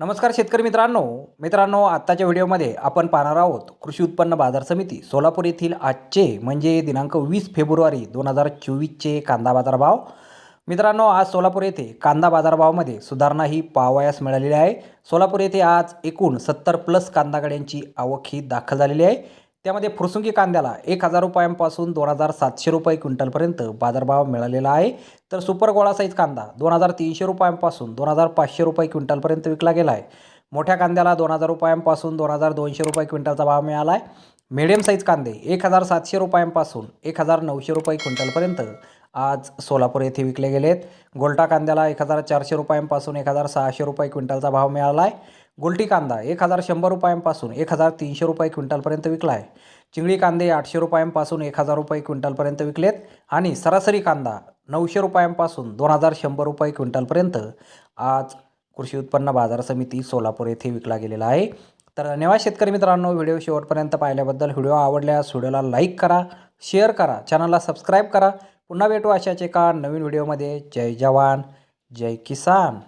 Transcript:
नमस्कार शेतकरी मित्रांनो. मित्रांनो आत्ताच्या व्हिडिओमध्ये आपण पाहणार आहोत कृषी उत्पन्न बाजार समिती सोलापूर येथील आजचे म्हणजे दिनांक वीस फेब्रुवारी दोन हजार चोवीसचे कांदा बाजारभाव. मित्रांनो आज सोलापूर येथे कांदा बाजारभावामध्ये सुधारणा ही पाहावयास मिळालेली आहे. सोलापूर येथे आज एकूण सत्तर प्लस कांदा गाड्यांची आवक ही दाखल झालेली आहे. त्यामध्ये फुरसुंगी कांद्याला एक हजार रुपयांपासून दोन हजार सातशे रुपये क्विंटलपर्यंत बाजारभाव मिळालेला आहे. तर सुपर गोळा साईज कांदा दोन हजार तीनशे रुपयांपासून दोन हजार पाचशे रुपये क्विंटलपर्यंत विकला गेला आहे. मोठ्या कांद्याला दोन हजार रुपयांपासून दोन हजार दोनशे रुपये क्विंटलचा भाव मिळाला आहे. मिडियम साईज कांदे एक हजार सातशे रुपयांपासून एक हजार नऊशे रुपये क्विंटलपर्यंत आज सोलापूर येथे विकले गेले आहेत गोल्टा कांद्याला एक हजार चारशे रुपयांपासून एक हजार सहाशे रुपये क्विंटलचा भाव मिळाला आहे. गुलटी कांदा एक हजार शंभर रुपयांपासून एक हजार तीनशे रुपये क्विंटलपर्यंत विकला आहे. चिंगळी कांदे आठशे रुपयांपासून एक हजार रुपये क्विंटलपर्यंत विकलेत आणि सरासरी कांदा नऊशे रुपयांपासून दोन हजार शंभर रुपये क्विंटलपर्यंत आज कृषी उत्पन्न बाजार समिती सोलापूर येथे विकला गेलेला आहे. तर धन्यवाद शेतकरी मित्रांनो व्हिडिओ शेवटपर्यंत पाहिल्याबद्दल व्हिडिओ आवडल्यास व्हिडिओला लाईक करा शेअर करा चॅनलला सबस्क्राईब करा. पुन्हा भेटू अशाच एका नवीन व्हिडिओमध्ये. जय जवान जय किसान.